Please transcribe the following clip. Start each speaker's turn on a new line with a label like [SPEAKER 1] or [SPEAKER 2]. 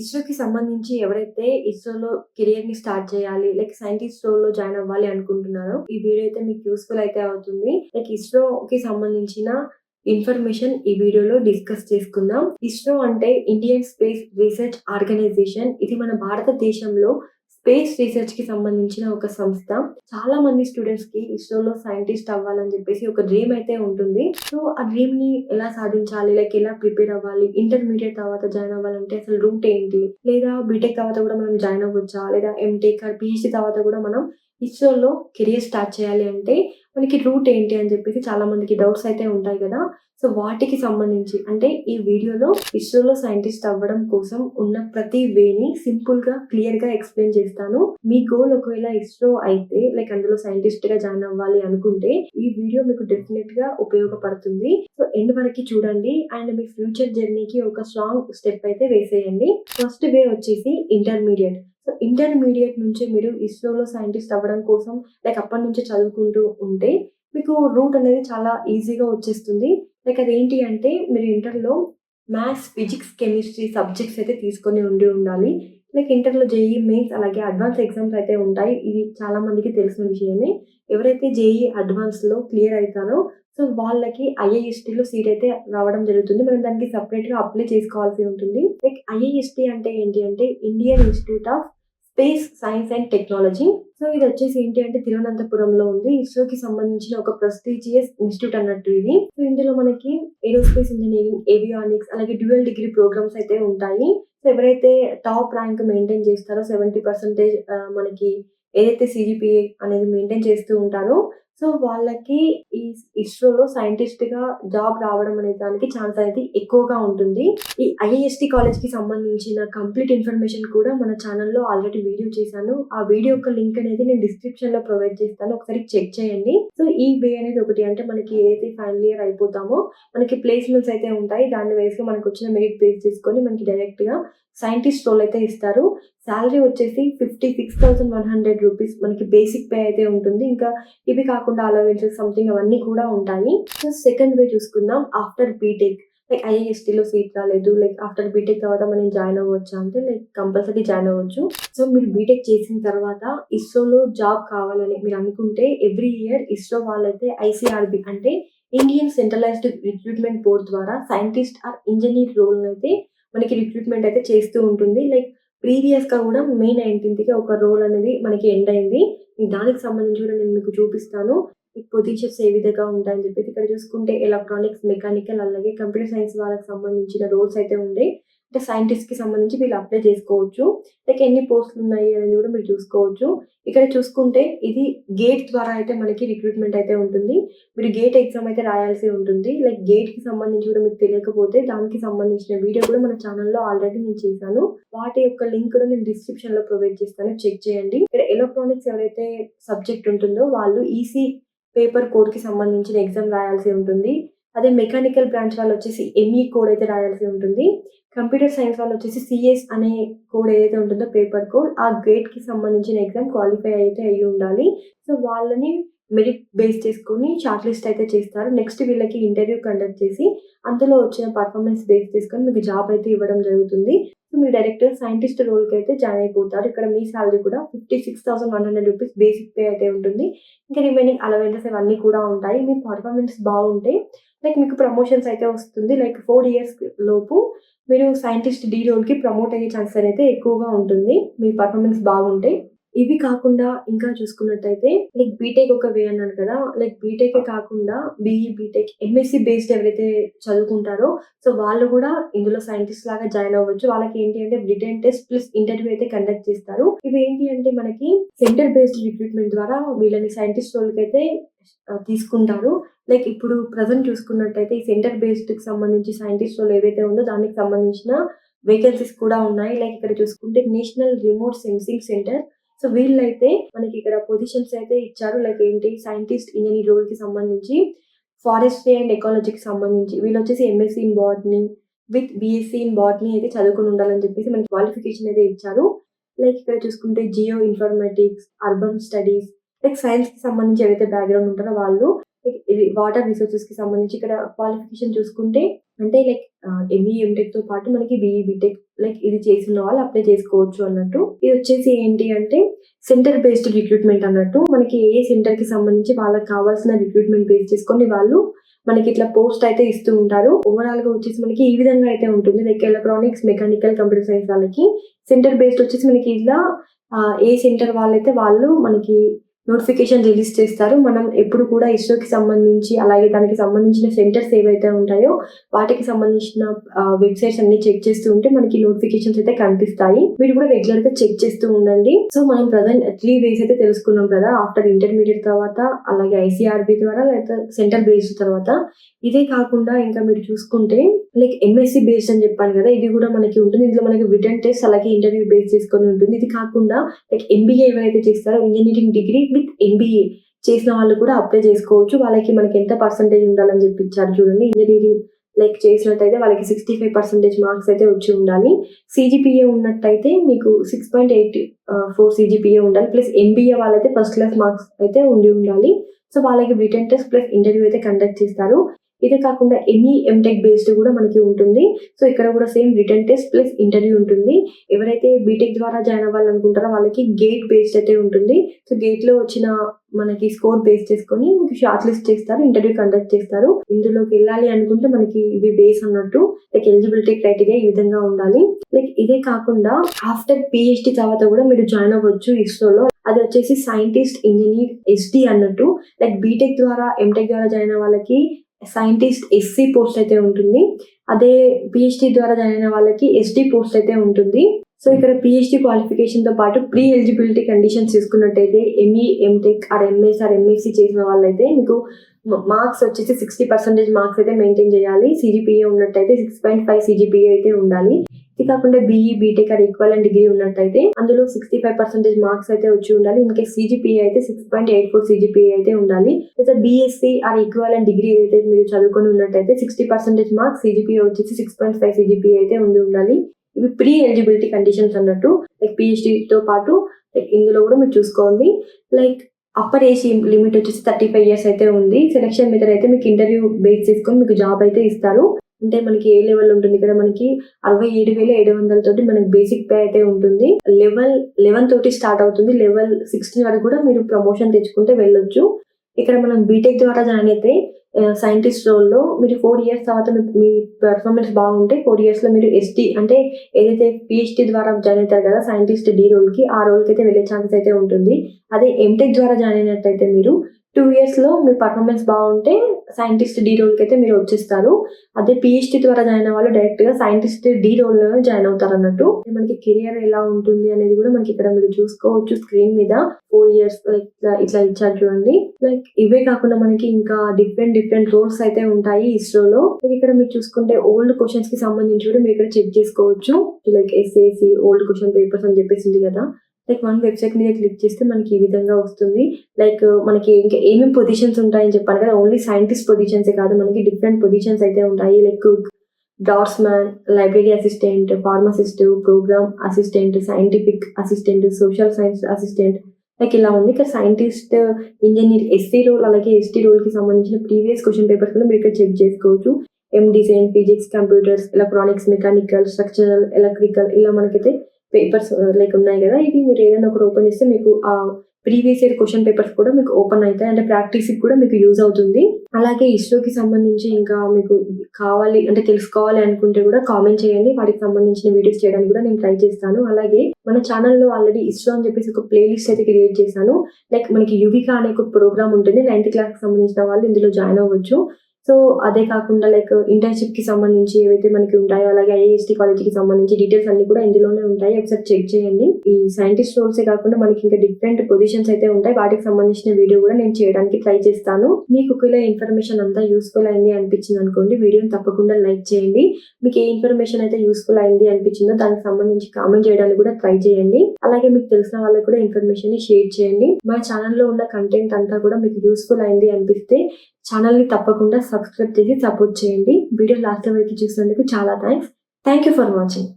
[SPEAKER 1] ఇస్రోకి సంబంధించి ఎవరైతే ఇస్రోలో కెరియర్ని స్టార్ట్ చేయాలి లైక్ సైంటిస్ట్లో జాయిన్ అవ్వాలి అనుకుంటున్నారో ఈ వీడియో అయితే మీకు యూస్ఫుల్ అయితే అవుతుంది. లైక్ ఇస్రోకి సంబంధించిన ఇన్ఫర్మేషన్ ఈ వీడియోలో డిస్కస్ చేసుకుందాం. ఇస్రో అంటే ఇండియన్ స్పేస్ రీసెర్చ్ ఆర్గనైజేషన్. ఇది మన భారతదేశంలో స్పేస్ రీసెర్చ్కి సంబంధించిన ఒక సంస్థ. చాలా మంది స్టూడెంట్స్కి ఇస్రోలో సైంటిస్ట్ అవ్వాలని చెప్పేసి ఒక డ్రీమ్ అయితే ఉంటుంది. సో ఆ డ్రీమ్ని ఎలా సాధించాలి? లైక్ ఎలా ప్రిపేర్ అవ్వాలి? ఇంటర్మీడియట్ తర్వాత జాయిన్ అవ్వాలంటే అసలు రూట్ ఏంటి? లేదా బీటెక్ తర్వాత కూడా మనం జాయిన్ అవ్వచ్చా? లేదా ఎంటెక్ ఆర్ పిహెచ్డి తర్వాత కూడా మనం ఇస్రోలో కెరియర్ స్టార్ట్ చేయాలి అంటే మనకి రూట్ ఏంటి అని చెప్పేసి చాలా మందికి డౌట్స్ అయితే ఉంటాయి కదా. సో వాటికి సంబంధించి అంటే ఈ వీడియోలో ఇస్రోలో సైంటిస్ట్ అవ్వడం కోసం ఉన్న ప్రతి వేని సింపుల్గా క్లియర్గా ఎక్స్ప్లెయిన్ చేస్తాను. మీ గోల్ ఒకవేళ ఇస్రో అయితే లైక్ అందులో సైంటిస్ట్గా జాయిన్ అవ్వాలి అనుకుంటే ఈ వీడియో మీకు డెఫినెట్గా ఉపయోగపడుతుంది. సో ఎండ్ వరకు చూడండి. అండ్ మీ ఫ్యూచర్ జర్నీకి ఒక స్ట్రాంగ్ స్టెప్ అయితే వేసేయండి. ఫస్ట్ వే వచ్చేసి ఇంటర్మీడియట్. సో ఇంటర్మీడియట్ నుంచి మీరు ఇస్రోలో సైంటిస్ట్ అవ్వడం కోసం లైక్ అప్పటి నుంచి చదువుకుంటూ ఉంటే మీకు రూట్ అనేది చాలా ఈజీగా వచ్చేస్తుంది. లైక్ అదేంటి అంటే మీరు ఇంటర్లో మ్యాథ్స్ ఫిజిక్స్ కెమిస్ట్రీ సబ్జెక్ట్స్ అయితే తీసుకొని ఉండి ఉండాలి. లైక్ ఇంటర్లో జేఈ మెయిన్స్ అలాగే అడ్వాన్స్ ఎగ్జామ్స్ అయితే ఉంటాయి. ఇది చాలా మందికి తెలిసిన విషయమే. ఎవరైతే జేఈ అడ్వాన్స్లో క్లియర్ అవుతారో సో వాళ్ళకి ఐఐఎస్టీలో సీట్ అయితే రావడం జరుగుతుంది. మనం దానికి సపరేట్గా అప్లై చేసుకోవాల్సి ఉంటుంది. లైక్ ఐఐఎస్టీ అంటే ఏంటి అంటే Indian Institute of Space Science and Technology. So ఇది వచ్చేసి ఏంటి అంటే తిరువనంతపురంలో ఉంది. ఇస్రోకి సంబంధించిన ఒక ప్రెస్టీజియస్ ఇన్స్టిట్యూట్ అన్నట్టు ఇది. సో ఇందులో మనకి ఏరోస్పేస్ ఇంజనీరింగ్ ఏవియానిక్స్ అలాగే డ్యూయల్ డిగ్రీ ప్రోగ్రామ్స్ అయితే ఉంటాయి. సో ఎవరైతే టాప్ ర్యాంక్ మెయింటైన్ చేస్తారో సెవెంటీ పర్సెంటేజ్ మనకి ఏదైతే సిజిపిఏ అనేది మెయింటైన్ చేస్తూ ఉంటారో సో వాళ్ళకి ఈ ఇస్రోలో సైంటిస్ట్గా జాబ్ రావడం అనే దానికి ఛాన్స్ అనేది ఎక్కువగా ఉంటుంది. ఈ ఐఐఎస్టి కాలేజ్కి సంబంధించిన కంప్లీట్ ఇన్ఫర్మేషన్ కూడా మన ఛానల్లో ఆల్రెడీ వీడియో చేశాను. ఆ వీడియో యొక్క లింక్ అనేది నేను డిస్క్రిప్షన్లో ప్రొవైడ్ చేస్తాను. ఒకసారి చెక్ చేయండి. సో ఈ బే అనేది ఒకటి అంటే మనకి ఏదైతే ఫైనల్ ఇయర్ అయిపోతామో మనకి ప్లేస్మెంట్స్ అయితే ఉంటాయి. దాన్ని వేసి మనకు వచ్చిన మెరిట్ బేస్ తీసుకొని మనకి డైరెక్ట్గా సైంటిస్ట్ రోల్ అయితే ఇస్తారు. శాలరీ వచ్చేసి fifty six thousand one hundred rupees మనకి బేసిక్ పే అయితే ఉంటుంది. ఇంకా ఇవి కాకుండా కాకుండా అలవెన్సెస్ సంథింగ్ అవన్నీ కూడా ఉంటాయి. సో సెకండ్ వే చూసుకుందాం ఆఫ్టర్ బీటెక్ లైక్ ఐఐఎస్టీలో సీట్ రాలేదు. లైక్ ఆఫ్టర్ బీటెక్ తర్వాత మనం జాయిన్ అవ్వచ్చు అంటే లైక్ కంపల్సరీ జాయిన్ అవ్వచ్చు. సో మీరు బీటెక్ చేసిన తర్వాత ఇస్రోలో జాబ్ కావాలని మీరు అనుకుంటే ఎవ్రీ ఇయర్ ఇస్రో వాళ్ళైతే ఐసీఆర్బి అంటే ఇండియన్ సెంట్రలైజ్డ్ రిక్రూట్మెంట్ బోర్డ్ ద్వారా సైంటిస్ట్ ఆర్ ఇంజనీర్ రోల్ అయితే మనకి రిక్రూట్మెంట్ అయితే చేస్తూ ఉంటుంది. లైక్ ప్రీవియస్గా కూడా మే నైన్టీన్త్కి ఒక రోల్ అనేది మనకి ఎండ్ అయింది. దానికి సంబంధించి కూడా నేను మీకు చూపిస్తాను. ఈ పొజిషన్స్ ఏ విధంగా ఉంటాయని చెప్పేసి ఇక్కడ చూసుకుంటే ఎలక్ట్రానిక్స్ మెకానికల్ అలాగే కంప్యూటర్ సైన్స్ వాళ్ళకి సంబంధించిన రోల్స్ అయితే ఉండే. అంటే సైంటిస్ట్కి సంబంధించి వీళ్ళు అప్లై చేసుకోవచ్చు. లైక్ ఎన్ని పోస్టులు ఉన్నాయి అనేది కూడా మీరు చూసుకోవచ్చు. ఇక్కడ చూసుకుంటే ఇది గేట్ ద్వారా అయితే మనకి రిక్రూట్మెంట్ అయితే ఉంటుంది. మీరు గేట్ ఎగ్జామ్ అయితే రాయాల్సి ఉంటుంది. లైక్ గేట్కి సంబంధించి కూడా మీకు తెలియకపోతే దానికి సంబంధించిన వీడియో కూడా మన ఛానల్లో ఆల్రెడీ నేను చేశాను. వాటి యొక్క లింక్ కూడా నేను డిస్క్రిప్షన్లో ప్రొవైడ్ చేస్తాను. చెక్ చేయండి. ఇక్కడ ఎలక్ట్రానిక్స్ ఎవరైతే సబ్జెక్ట్ ఉంటుందో వాళ్ళు ఈసీ పేపర్ కోడ్కి సంబంధించిన ఎగ్జామ్ రాయాల్సి ఉంటుంది. అదే మెకానికల్ బ్రాంచ్ వాళ్ళు వచ్చేసి ఎంఈ కోడ్ అయితే రాయాల్సి ఉంటుంది. కంప్యూటర్ సైన్స్ వాళ్ళు వచ్చేసి సిఎస్ అనే కోడ్ ఏదైతే ఉంటుందో పేపర్ కోడ్ ఆ గేట్కి సంబంధించిన ఎగ్జామ్ క్వాలిఫై అయితే అయ్యి ఉండాలి. సో వాళ్ళని మెరిట్ బేస్ చేసుకొని షార్ట్ లిస్ట్ అయితే చేస్తారు. నెక్స్ట్ వీళ్ళకి ఇంటర్వ్యూ కండక్ట్ చేసి అందులో వచ్చిన పర్ఫార్మెన్స్ బేస్ చేసుకొని మీకు జాబ్ అయితే ఇవ్వడం జరుగుతుంది. సో మీరు డైరెక్ట్ సైంటిస్ట్ రోల్కి అయితే జాయిన్ అయిపోతారు. ఇక్కడ మీ సాలరీ కూడా fifty six thousand one hundred rupees basic pay అయితే ఉంటుంది. ఇంకా రిమైనింగ్ అలవెంటర్స్ ఇవన్నీ కూడా ఉంటాయి. మీ పర్ఫార్మెన్స్ బాగుంటే లైక్ మీకు ప్రమోషన్స్ అయితే వస్తుంది. లైక్ ఫోర్ ఇయర్స్ లోపు మీరు సైంటిస్ట్ డీ రోల్కి ప్రమోట్ అయ్యే ఛాన్సెస్ అయితే ఎక్కువగా ఉంటుంది. మీ పర్ఫార్మెన్స్ బాగుంటే. ఇవి కాకుండా ఇంకా చూసుకున్నట్టయితే లైక్ బీటెక్ ఒక వే అన్నాను కదా లైక్ బీటెక్ కాకుండా బీఈ బీటెక్ ఎంఎస్సి బేస్డ్ ఎవరైతే చదువుకుంటారో సో వాళ్ళు కూడా ఇందులో సైంటిస్ట్ లాగా జాయిన్ అవ్వచ్చు. వాళ్ళకి ఏంటి అంటే రిటర్న్ టెస్ట్ ప్లస్ ఇంటర్వ్యూ అయితే కండక్ట్ చేస్తారు. ఇవి ఏంటి అంటే మనకి సెంటర్ బేస్డ్ రిక్రూట్మెంట్ ద్వారా వీళ్ళని సైంటిస్ట్ వాళ్ళకైతే తీసుకుంటారు. లైక్ ఇప్పుడు ప్రజెంట్ చూసుకున్నట్టయితే ఈ సెంటర్ బేస్డ్కి సంబంధించి సైంటిస్ట్ వాళ్ళు ఏదైతే ఉందో దానికి సంబంధించిన వేకెన్సీస్ కూడా ఉన్నాయి. లైక్ ఇక్కడ చూసుకుంటే national remote sensing centre so వీళ్ళైతే మనకి ఇక్కడ పొజిషన్స్ అయితే ఇచ్చారు. లైక్ ఏంటి? సైంటిస్ట్ ఇంజనీర్ రోల్కి సంబంధించి ఫారెస్ట్రీ అండ్ ఎకాలజీకి సంబంధించి. వీళ్ళు వచ్చేసి MSc in botany with BSc in botany అయితే చదువుకుని ఉండాలని చెప్పేసి మనకి క్వాలిఫికేషన్ అయితే ఇచ్చారు. లైక్ ఇక్కడ చూసుకుంటే geoinformatics urban studies like సైన్స్కి సంబంధించి ఏవైతే బ్యాక్గ్రౌండ్ ఉంటారో వాళ్ళు వాటర్ రిసోర్సెస్కి సంబంధించి ఇక్కడ క్వాలిఫికేషన్ చూసుకుంటే అంటే లైక్ ఎంఈ ఎంటెక్తో పాటు మనకి బీఈ బీటెక్ లైక్ ఇది చేసిన వాళ్ళు అప్లై చేసుకోవచ్చు అన్నట్టు. ఇది వచ్చేసి ఏంటి అంటే సెంటర్ బేస్డ్ రిక్రూట్మెంట్ అన్నట్టు. మనకి ఏ సెంటర్కి సంబంధించి వాళ్ళకి కావాల్సిన రిక్రూట్మెంట్ బేస్ చేసుకొని వాళ్ళు మనకి ఇట్లా పోస్ట్ అయితే ఇస్తూ ఉంటారు. ఓవరాల్గా వచ్చేసి మనకి ఈ విధంగా అయితే ఉంటుంది. Like electronics mechanical computer science వాళ్ళకి. సెంటర్ బేస్డ్ వచ్చేసి మనకి ఇలా ఏ సెంటర్ వాళ్ళైతే వాళ్ళు మనకి నోటిఫికేషన్ రిలీజ్ చేస్తారు. మనం ఎప్పుడు కూడా ఇస్రోకి సంబంధించి అలాగే దానికి సంబంధించిన సెంటర్స్ ఏవైతే ఉంటాయో వాటికి సంబంధించిన వెబ్సైట్స్ అన్ని చెక్ చేస్తూ ఉంటే మనకి నోటిఫికేషన్స్ అయితే కనిపిస్తాయి. మీరు కూడా రెగ్యులర్గా చెక్ చేస్తూ ఉండండి. సో మనం ప్రజెంట్ త్రీ వేస్ అయితే తెలుసుకున్నాం కదా ఆఫ్టర్ ఇంటర్మీడియట్ తర్వాత అలాగే ఐసీఆర్బి ద్వారా లేదా సెంటర్ బేస్డ్ తర్వాత. ఇదే కాకుండా ఇంకా మీరు చూసుకుంటే లైక్ ఎంఎస్సి బేస్డ్ అని చెప్పాను కదా ఇది కూడా మనకి ఉంటుంది. ఇందులో మనకి రిటర్న్ టెస్ట్ అలాగే ఇంటర్వ్యూ బేస్ చేసుకొని ఉంటుంది. ఇది కాకుండా లైక్ ఎంబీఏ ఏవైతే చేస్తారో ఇంజనీరింగ్ డిగ్రీ విత్ ఎంబీఏ చేసిన వాళ్ళు కూడా అప్లై చేసుకోవచ్చు. వాళ్ళకి మనకి ఎంత పర్సంటేజ్ ఉండాలని చెప్పి ఇచ్చారు చూడండి. ఇంజనీరింగ్ లైక్ చేసినట్టయితే వాళ్ళకి సిక్స్టీ ఫైవ్ పర్సెంటేజ్ మార్క్స్ అయితే వచ్చి ఉండాలి. సిజిపిఏ ఉన్నట్టయితే మీకు six point eight four CGPA ఉండాలి. ప్లస్ ఎంబీఏ వాళ్ళైతే ఫస్ట్ క్లాస్ మార్క్స్ అయితే ఉండి ఉండాలి. సో వాళ్ళకి రిటర్న్ టెస్ట్ ప్లస్ ఇంటర్వ్యూ అయితే కండక్ట్ చేస్తారు. ఇదే కాకుండా ఎనీ ఎంటెక్ బేస్డ్ కూడా మనకి ఉంటుంది. సో ఇక్కడ కూడా same written test plus interview ఉంటుంది. ఎవరైతే బీటెక్ ద్వారా జాయిన్ అవ్వాలనుకుంటారో వాళ్ళకి గేట్ బేస్డ్ అయితే ఉంటుంది. సో గేట్లో వచ్చిన మనకి స్కోర్ బేస్ చేసుకొని మీకు షార్ట్ లిస్ట్ చేస్తారు ఇంటర్వ్యూ కండక్ట్ చేస్తారు. ఇందులోకి వెళ్ళాలి అనుకుంటే మనకి ఇవి బేస్ అన్నట్టు లైక్ ఎలిజిబిలిటీ క్రైటీరియా ఈ విధంగా ఉండాలి. లైక్ ఇదే కాకుండా ఆఫ్టర్ పిహెచ్డి తర్వాత కూడా మీరు జాయిన్ అవ్వచ్చు ఇస్రోలో అది వచ్చేసి సైంటిస్ట్ ఇంజనీర్ ఎస్డి అన్నట్టు. లైక్ బీటెక్ ద్వారా ఎంటెక్ ద్వారా జాయిన్ అయ్యే వాళ్ళకి సైంటిస్ట్ ఎస్సీ పోస్ట్ అయితే ఉంటుంది. అదే పిహెచ్డి ద్వారా జాయిన్ అయిన వాళ్ళకి ఎస్డి పోస్ట్ అయితే ఉంటుంది. సో ఇక్కడ పిహెచ్డి క్వాలిఫికేషన్తో పాటు ప్రీ ఎలిజిబిలిటీ కండిషన్స్ తీసుకున్నట్టయితే ME MTech or MS or MSc చేసిన వాళ్ళైతే మీకు మార్క్స్ వచ్చేసి సిక్స్టీ పర్సెంటేజ్ మార్క్స్ అయితే మెయింటైన్ చేయాలి. సిజిపిఏ ఉన్నట్టయితే సిక్స్ పాయింట్ ఫైవ్ సిజిపిఏ అయితే ఉండాలి. ఇది కాకుండా BE BTech or equal degree ఉన్నట్టయితే అందులో సిక్స్టీ ఫైవ్ పర్సెంటేజ్ మార్క్స్ అయితే వచ్చి ఉండాలి. ఇన్కే సిజిపిఐ అయితే six point eight four CGPA అయితే ఉండాలి. లేదా బీఎస్సీ ఆర్ ఈక్వల్ డిగ్రీ ఏదైతే మీరు చదువుకొని ఉన్నట్టయితే సిక్స్టీ పర్సెంటేజ్ మార్క్స్ సిజిపిఐ వచ్చేసి సిక్స్ పాయింట్ ఫైవ్ సిజిపిఏ అయితే ఉండి ఉండాలి. ఇవి ప్రీ ఎలిజిబిలిటీ కండిషన్స్ అన్నట్టు లైక్ పిహెచ్డితో పాటు లైక్ ఇందులో కూడా మీరు చూసుకోండి. లైక్ అప్పర్ ఏజ్ లిమిట్ వచ్చేసి థర్టీ ఫైవ్ ఇయర్స్ అయితే ఉంది. సెలక్షన్ మీద అయితే మీకు ఇంటర్వ్యూ బేస్ చేసుకొని మీకు జాబ్ అయితే ఇస్తారు. అంటే మనకి ఏ లెవెల్ ఉంటుంది? ఇక్కడ మనకి అరవై ఏడు వేల ఏడు వందల తోటి మనకి బేసిక్ పే అయితే ఉంటుంది. లెవెల్ లెవెన్ తోటి స్టార్ట్ అవుతుంది. లెవెల్ సిక్స్టీన్ వరకు కూడా మీరు ప్రమోషన్ తెచ్చుకుంటే వెళ్ళొచ్చు. ఇక్కడ మనం బీటెక్ ద్వారా జాయిన్ అయితే సైంటిస్ట్ రోల్లో మీరు ఫోర్ ఇయర్స్ తర్వాత మీ- మీ పెర్ఫార్మెన్స్ బాగుంటే ఫోర్ ఇయర్స్లో మీరు ఎస్టీ అంటే ఏదైతే పిహెచ్డి ద్వారా జాయిన్ అవుతారు కదా సైంటిస్ట్ డి రోల్కి ఆ రోల్కి అయితే వెళ్ళే ఛాన్స్ అయితే ఉంటుంది. అదే ఎంటెక్ ద్వారా జాయిన్ అయినట్టయితే మీరు టూ ఇయర్స్లో మీ పర్ఫార్మెన్స్ బాగుంటే సైంటిస్ట్ డి రోల్కి అయితే మీరు వచ్చేస్తారు. అదే పిహెచ్డి ద్వారా జాయిన్ అవ్వాలి డైరెక్ట్గా సైంటిస్ట్ డి రోల్లోనే జాయిన్ అవుతారు అన్నట్టు మనకి కెరియర్ ఎలా ఉంటుంది అనేది కూడా మనకి ఇక్కడ మీరు చూసుకోవచ్చు స్క్రీన్ మీద. ఫోర్ ఇయర్స్ లైక్ ఇట్లా ఇచ్చారు చూడండి. లైక్ ఇవే కాకుండా మనకి ఇంకా డిఫరెంట్ డిఫరెంట్ రోల్స్ అయితే ఉంటాయి ఇస్రోలో. ఇక్కడ మీరు చూసుకుంటే ఓల్డ్ క్వశ్చన్స్కి సంబంధించి కూడా మీరు ఇక్కడ చెక్ చేసుకోవచ్చు. Like SAC old question papers అని చెప్పేసి ఉంది కదా. లైక్ వన్ వెబ్సైట్ మీద క్లిక్ చేస్తే మనకి ఈ విధంగా వస్తుంది. లైక్ మనకి ఇంకా ఏమేమి పొజిషన్స్ ఉంటాయని చెప్పాను కదా ఓన్లీ సైంటిస్ట్ పొజిషన్స్ కాదు మనకి డిఫరెంట్ పొజిషన్స్ అయితే ఉంటాయి. Like draughtsman library assistant pharmacist program assistant scientific assistant social science assistant. Like ఇలా ఉంది. ఇక్కడ సైంటిస్ట్ ఇంజనీర్ ఎస్సీ రోల్ అలాగే ఎస్టీ రోల్కి సంబంధించిన ప్రీవియస్ క్వశ్చన్ పేపర్స్ కూడా మీరు ఇక్కడ చెక్ చేసుకోవచ్చు. M design physics computers electronics mechanical structural electrical ఇలా మనకైతే పేపర్స్ లైక్ ఉన్నాయి కదా ఇది మీరు ఏదైనా ఒకటి ఓపెన్ చేస్తే మీకు ఆ ప్రీవియస్ ఇయర్ క్వశ్చన్ పేపర్స్ కూడా మీకు ఓపెన్ అవుతాయి. అంటే ప్రాక్టీస్ కూడా మీకు యూజ్ అవుతుంది. అలాగే ఇస్రోకి సంబంధించి ఇంకా మీకు కావాలి అంటే తెలుసుకోవాలి అనుకుంటే కూడా కామెంట్ చేయండి. వాటికి సంబంధించిన వీడియోస్ చేయడానికి కూడా నేను ట్రై చేస్తాను. అలాగే మన ఛానల్లో ఆల్రెడీ ఇస్రో అని చెప్పేసి ఒక ప్లేలిస్ట్ అయితే క్రియేట్ చేశాను. లైక్ మనకి యువికా అనే ఒక ప్రోగ్రామ్ ఉంటుంది. నైన్త్ క్లాస్కి సంబంధించిన వాళ్ళు ఇందులో జాయిన్ అవ్వచ్చు. సో అదే కాకుండా లైక్ ఇంటర్న్షిప్కి సంబంధించి ఏవైతే మనకి ఉంటాయో అలాగే ఐఐఎస్టీ కాలేజీకి సంబంధించి డీటెయిల్స్ అన్ని కూడా ఇందులోనే ఉంటాయి. ఒకసారి చెక్ చేయండి. ఈ సైంటిస్ట్ రోల్స్ కాకుండా మనకి ఇంకా డిఫరెంట్ పొజిషన్స్ అయితే ఉంటాయి. వాటికి సంబంధించిన వీడియో కూడా నేను చేయడానికి ట్రై చేస్తాను. మీకు ఒకవేళ ఇన్ఫర్మేషన్ అంతా యూస్ఫుల్ అయింది అనిపించింది అనుకోండి వీడియోని తప్పకుండా లైక్ చేయండి. మీకు ఏ ఇన్ఫర్మేషన్ అయితే యూస్ఫుల్ అయింది అనిపించిందో దానికి సంబంధించి కామెంట్ చేయడానికి కూడా ట్రై చేయండి. అలాగే మీకు తెలిసిన వాళ్ళకి కూడా ఇన్ఫర్మేషన్ని షేర్ చేయండి. మా ఛానల్లో ఉన్న కంటెంట్ అంతా కూడా మీకు యూస్ఫుల్ అయింది అనిపిస్తే ఛానల్ని తప్పకుండా సబ్స్క్రైబ్ చేసి సపోర్ట్ చేయండి. వీడియో లాస్ట్ వరకు చూసినందుకు చాలా thanks thank you for watching